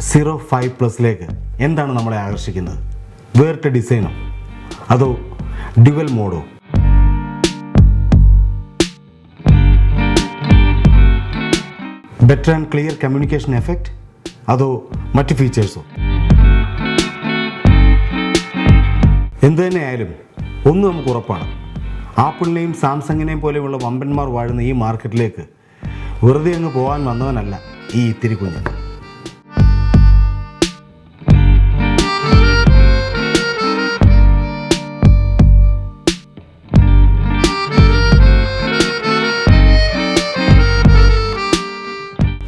Zero five പ്ലസിലേക്ക് എന്താണ് നമ്മളെ ആകർഷിക്കുന്നത്? വേറിട്ട ഡിസൈനോ? അതോ dual മോഡോ? Better and clear communication effect അതോ മറ്റ് ഫീച്ചേഴ്സോ? എന്തു തന്നെയായാലും ഒന്ന് നമുക്ക് ഉറപ്പാണ്. ആപ്പിളിനെയും സാംസങ്ങിനെയും പോലെയുള്ള വമ്പന്മാർ വാഴുന്ന ഈ മാർക്കറ്റിലേക്ക് വെറുതെ അങ്ങ് പോകാൻ വന്നവനല്ല ഈ ഇത്തിരി കുഞ്ഞ്.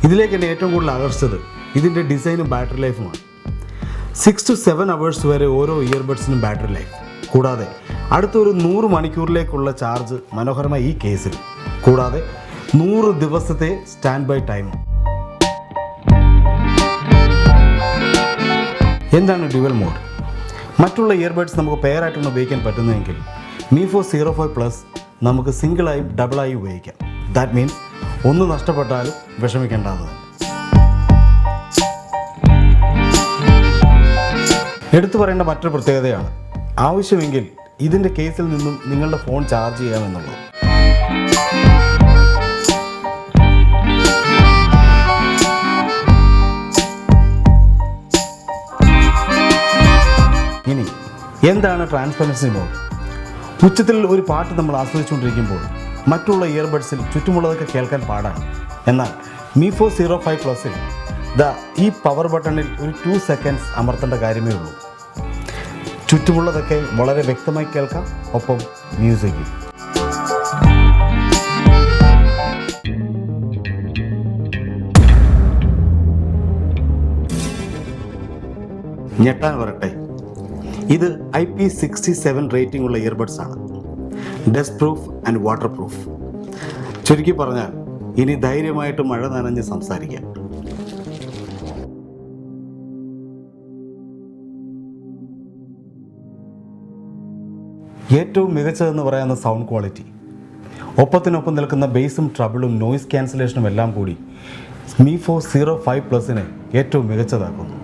ഇതിലേക്ക് എന്നെ ഏറ്റവും കൂടുതൽ ആകർഷിച്ചത് ഇതിന്റെ ഡിസൈനും ബാറ്ററി ലൈഫുമാണ്. സിക്സ് ടു സെവൻ അവേഴ്സ് വരെ ഓരോ ഇയർബഡ്സിനും ബാറ്ററി ലൈഫ്. കൂടാതെ അടുത്തൊരു നൂറ് മണിക്കൂറിലേക്കുള്ള ചാർജ് മനോഹരമായ ഈ കേസിൽ. കൂടാതെ നൂറ് ദിവസത്തെ സ്റ്റാൻഡ് ബൈ ടൈം എന്താണ് ഡ്യുവൽ മോഡ് മറ്റുള്ള ഇയർബഡ്സ് നമുക്ക് പെയറായിട്ടാണ് ഉപയോഗിക്കാൻ പറ്റുന്നതെങ്കിൽ മീഫോ സീറോ ഫൈവ് പ്ലസ് നമുക്ക് സിംഗിളായും ഡബിളായും ഉപയോഗിക്കാം. ദാറ്റ് മീൻസ് ഒന്ന് നഷ്ടപ്പെട്ടാലും വിഷമിക്കേണ്ടതാണ് എടുത്തു പറയേണ്ട മറ്റൊരു പ്രത്യേകതയാണ്. ആവശ്യമെങ്കിൽ ഇതിന്റെ കേസിൽ നിന്നും നിങ്ങളുടെ ഫോൺ ചാർജ് ചെയ്യാമെന്നുള്ളത് ഇനി എന്താണ് ട്രാൻസ്പെറൻസി മോഡ് ഉച്ചത്തിൽ ഒരു പാട്ട് നമ്മൾ ആസ്വദിച്ചുകൊണ്ടിരിക്കുമ്പോൾ മറ്റുള്ള ഇയർബഡ്സിൽ ചുറ്റുമുള്ളതൊക്കെ കേൾക്കാൻ പാടാണ്. എന്നാൽ മീഫോ സീറോ ഫൈവ് പ്ലസിൽ ദ ഈ പവർ ബട്ടണിൽ ഒരു ടു സെക്കൻഡ്സ് അമർത്തേണ്ട കാര്യമേ ഉള്ളൂ. ചുറ്റുമുള്ളതൊക്കെ വളരെ വ്യക്തമായി കേൾക്കാം ഒപ്പം മ്യൂസിക്കും ഞെട്ടാൻ വരട്ടെ. ഇത് I P sixty seven rating ഉള്ള ഇയർബഡ്സ് ആണ്. Dust proof and water proof ചുരുക്കി പറഞ്ഞാൽ ഇനി ധൈര്യമായിട്ട് മഴ നനഞ്ഞ് സംസാരിക്കാം. ഏറ്റവും മികച്ചതെന്ന് പറയുന്ന സൗണ്ട് ക്വാളിറ്റി ഒപ്പത്തിനൊപ്പം നിൽക്കുന്ന ബേസും ട്രബിളും നോയിസ് ക്യാൻസലേഷനും എല്ലാം കൂടി മീഫോ സീറോ ഫൈവ് പ്ലസിനെ ഏറ്റവും മികച്ചതാക്കുന്നു.